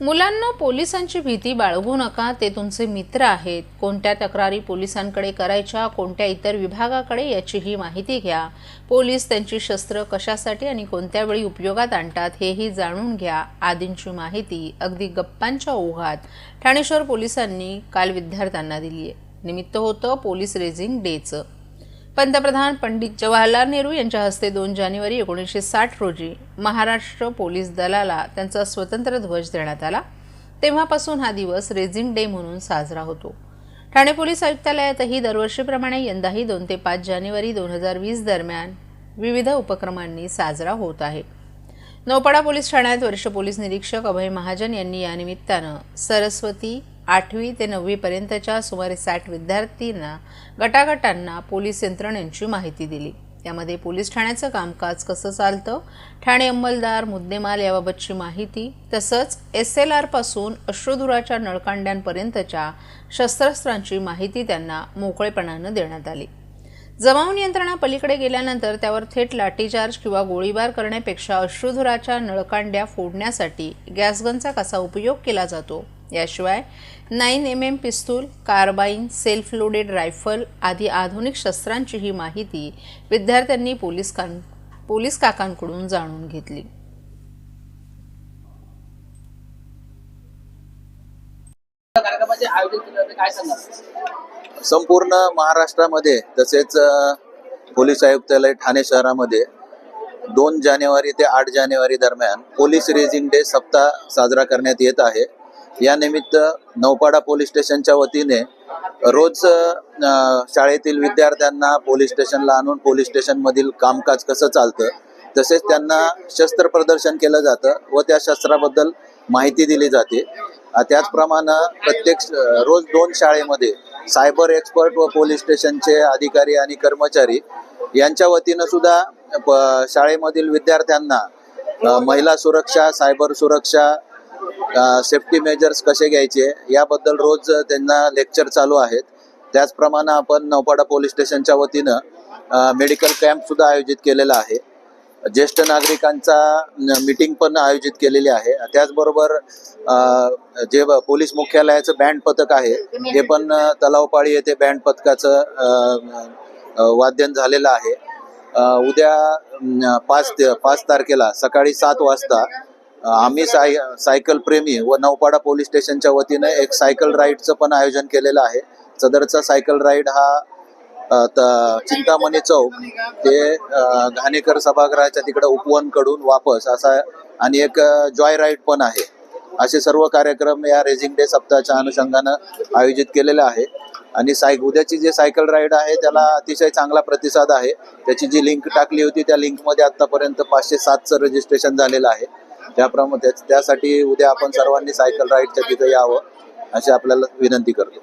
मुलांना पोलिसांची भीती बाळगू नका ते तुमचे मित्र आहेत. कोणत्या तक्रारी पोलिसांकडे करायच्या कोणत्या इतर विभागाकडे याचीही माहिती घ्या. पोलीस त्यांची शस्त्र कशासाठी आणि कोणत्या वेळी उपयोगात आणतात हेही जाणून घ्या. आदींची माहिती अगदी गप्पांच्या ओघात ठाणेश्वर पोलिसांनी काल विद्यार्थ्यांना दिली आहे निमित्त होतं पोलीस रेझिंग डेचं. पंतप्रधान पंडित जवाहरलाल नेहरू यांच्या हस्ते दोन जानेवारी एकोणीसशे साठ रोजी महाराष्ट्र पोलीस दलाला त्यांचा स्वतंत्र ध्वज देण्यात आला. तेव्हापासून हा दिवस रेझिंग डे म्हणून साजरा होतो. ठाणे पोलीस आयुक्तालयातही दरवर्षीप्रमाणे यंदाही दोन ते पाच जानेवारी दोन हजार वीस दरम्यान विविध उपक्रमांनी साजरा होत आहे. नौपाडा पोलीस ठाण्यात वरिष्ठ पोलीस निरीक्षक अभय महाजन यांनी यानिमित्तानं सरस्वती आठवी ते नववीपर्यंतच्या सुमारे साठ विद्यार्थ्यांना गटागटांना पोलीस यंत्रणेची माहिती दिली. त्यामध्ये पोलीस ठाण्याचं कामकाज कसं चालतं ठाणे अंमलदार मुद्देमाल याबाबतची माहिती तसंच एस एल आरपासून अश्रुधुराच्या नळकांड्यांपर्यंतच्या शस्त्रास्त्रांची माहिती त्यांना मोकळेपणानं देण्यात आली. जमाव नियंत्रणा पलीकडे गेल्यानंतर त्यावर थेट लाठीचार्ज किंवा गोळीबार करण्यापेक्षा अश्रुधुराच्या नळकांड्या फोडण्यासाठी गॅसगनचा कसा उपयोग केला जातो? याशिवाय nine M M pistol carbine self loaded rifle आदी आधुनिक शस्त्रांचीही माहिती विद्यार्थ्यांनी पोलीस कां पोलीस काकांकडून जाणून घेतली. कार्यक्रमाचे आयोजन संपूर्ण महाराष्ट्रामध्ये तसेच पोलीस आयुक्तालय ठाणे शहरामध्ये दोन जानेवारी ते आठ जानेवारी दरम्यान पोलीस रेझिंग डे सप्ताह साजरा करण्यात येत आहे. या निमित्त नौपाडा पोलीस स्टेशनच्या वतीने रोज शाळेतील विद्यार्थ्यांना पोलीस स्टेशनला आणून पोलीस स्टेशनमधील कामकाज कसं चालतं तसेच त्यांना शस्त्र प्रदर्शन केलं जातं व त्या शस्त्राबद्दल माहिती दिली जाते. त्याचप्रमाणे प्रत्येक रोज दोन शाळेमध्ये सायबर एक्सपर्ट व पोलीस स्टेशनचे अधिकारी आणि कर्मचारी यांच्या वतीनं सुद्धा शाळेमधील विद्यार्थ्यांना महिला सुरक्षा सायबर सुरक्षा सेफ्टी मेजर्स कसे घ्यायचे याबद्दल रोज त्यांना लेक्चर चालू आहेत. त्याचप्रमाणे आपण नौपाडा पोलीस स्टेशनच्या वतीनं मेडिकल कॅम्प सुद्धा आयोजित केलेला आहे. ज्येष्ठ नागरिकांचा मीटिंग पण आयोजित केलेली आहे. त्याचबरोबर जे पोलीस मुख्यालयाचं बँड पथक आहे हे पण तलावपाळी येथे बँड पथकाचं वाद्यन झालेलं आहे. उद्या पाच पाच तारखेला सकाळी सात वाजता आम्ही साय सायकल प्रेमी व नौपाडा पोलीस स्टेशनच्या वतीनं एक सायकल राईडचं पण आयोजन केलेलं आहे. सदरचा सायकल राईड हा चिंतामणी चौक ते घाणेकर सभागृहाच्या तिकडे उपवनकडून वापस असा आणि एक जॉय राईड पण आहे. असे सर्व कार्यक्रम या रेझिंग डे सप्ताहाच्या अनुषंगानं आयोजित केलेले आहे. आणि साय उद्याची जे सायकल राईड आहे त्याला अतिशय चांगला प्रतिसाद आहे. त्याची जी लिंक टाकली होती त्या लिंकमध्ये आतापर्यंत पाचशे सातचं रजिस्ट्रेशन झालेलं आहे. त्याप्रमाणे त्यासाठी उद्या आपण सर्वांनी सायकल राईडच्या तिथं यावं अशी आपल्याला विनंती करतो.